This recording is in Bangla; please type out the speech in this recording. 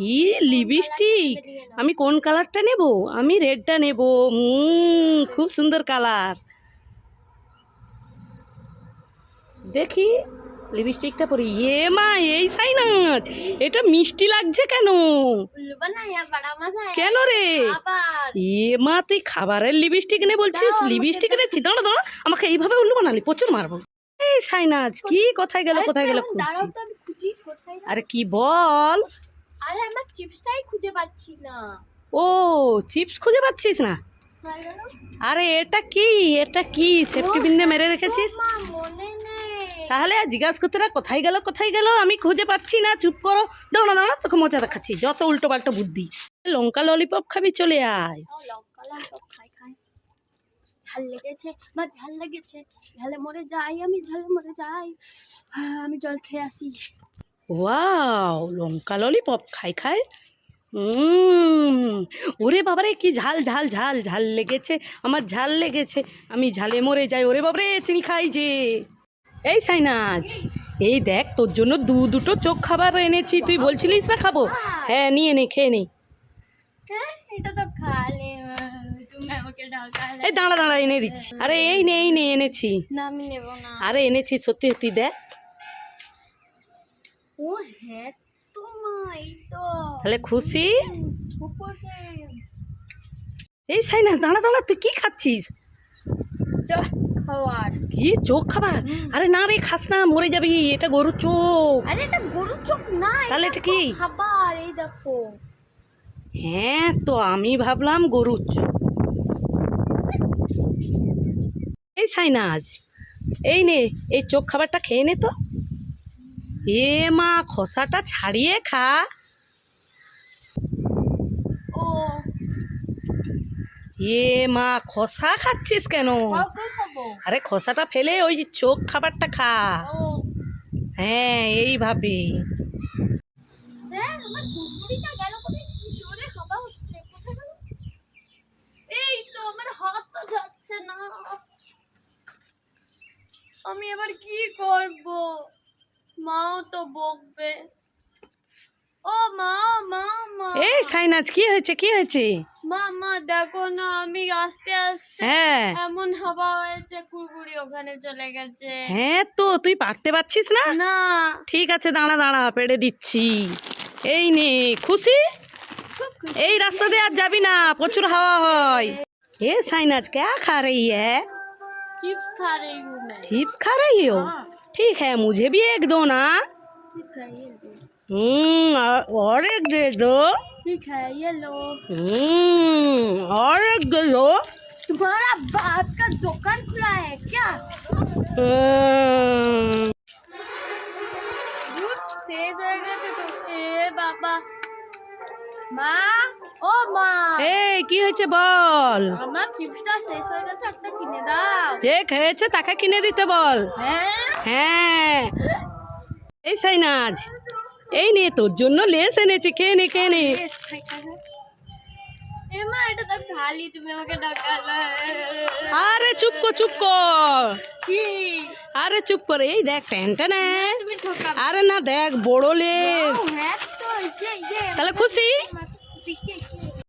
কি লিপস্টিক আমি কোন কালারটা নেব? আমি রেডটা নেব। খুব সুন্দর কালার। দেখি লিপস্টিকটা পরি। এ মা এই সাইনাথ এটা মিষ্টি লাগছে কেন? কেন রে? এ মা তুই খাবারের লিপস্টিক নে বলছিস? লিপস্টিক নে চিতা দাঁড়া আমাকে এইভাবে উল্লু বানালি প্রচুর মারবো। এই সাইনাজ কি কোথায় গেল কোথায় গেল খুঁজছি। খুঁজি কোথায় আরে কি বল? আরে আমার চিপসটাই খুঁজে পাচ্ছি না। ও চিপস খুঁজে পাচ্ছিস না? আরে এটা কি? এটা কি? সেফটি বিন্দে মেরে রেখেছিস? তাহলে আর জিজ্ঞাসা করতে না কোথায় গেল কোথায় গেল? আমি খুঁজে পাচ্ছি না চুপ করো। দাঁড়া দাঁড়া তোকে মজা দেখাচ্ছি। যত উল্টো পাল্টা বুদ্ধি। লঙ্কা ললিপপ খাবি চলে আয়। লঙ্কা লঙ্কা খাই খাই। ঝাল লেগেছে বা ঝাল লেগেছে। ঝালে মরে যাই আমি ঝালে মরে যাই। হ্যাঁ, আমি জল খেয়ে আসি। ওয়াও লঙ্কা ললিপপ খাই খাই। উম, ওরে বাবারে কি ঝাল ঝাল ঝাল ঝাল লেগেছে আমার ঝাল লেগেছে। আমি ঝালে মরে যাই ওরে বাবারে চিনি খাই যে। এই সাইনাজ এই দেখ তোর জন্য দু দুটো চোখ খাবার এনেছি তুই বলছিলিস না খাব? হ্যাঁ নিয়ে নে খেয়ে নে। এই দাঁড়া দাঁড়া এনে দিচ্ছি। আরে এই নে এই নে এনেছি। আরে এনেছি সত্যি সত্যি দেখ। ও হ্যাঁ তো মা এই তো। তাহলে খুশি? এই সাইনাস দাঁড়া দাঁড়া তুই কি খাচ্ছিস? চল খাওয়ার। কি চোখ খাবার? আরে না রে খাস না মরে যাবি এটা গরুর চোখ। আরে এটা গরুর চোখ না তাহলে এটা কি? খাবার এই দেখো। হ্যাঁ তো আমি ভাবলাম গরুর চোখ। এই সাইনাজ এই নে এই চোখ খাবারটা খেয়ে নে তো। এ মা খসাটা ছাড়িয়ে খা। ও। এ মা খসা খাচ্ছিস কেন? আরে খসাটা ফেলে ওই যে চোখ খাবারটা খা। হ্যাঁ এইভাবে। আমি এবার কি করব? মাও তো বকবে। ও মা মা মা। এই সাইনাজ কি হয়েছে কি হয়েছে? মা মা দেখো না আমি আস্তে আস্তে হ্যাঁ। এমন হাওয়া হয়েছে কুড়কুড়ি ওখানে চলে গেছে। হ্যাঁ তো তুই পারতে পারছিস না? না। ঠিক আছে দাঁড়া দাঁড়া পেড়ে দিচ্ছি। এই নে খুশি? এই রাস্তা দিয়ে আর যাবি না প্রচুর হাওয়া হয়। এ সাইনাজ কে খা রই হ্যাঁ চিপস খা রই চিপস খা রই হ্যাঁ। ठीक है मुझे भी एक दो ना। हम्म और एक दे दो। ठीक है ये लो। हम्म और एक दे दो। तुम्हारा बाप का दुकान खुला है क्या? दूध तेज हो गया तो ए बाबा। মা ও মা। এই কি হয়েছে বল? আমার চিপসটা শেষ হয়ে গেছে একটা কিনে দাও। যে খেয়েছে তাকে কিনে দিতে বল। হ্যাঁ? হ্যাঁ। এই সাইনাজ এই নে তোর জন্য লেস এনেছি খেয়ে নে খেয়ে নে। বেশ, খাই, খাই, খাই। এ মা এটা তো খালি তুমি আমাকে ডাকালে। আরে চুপ কর চুপ কর। কি? আরে চুপ করে। এই দেখ প্যান্টটা নে। আরে না দেখ বড় লেস। হ্যাঁ তাহলে খুশি?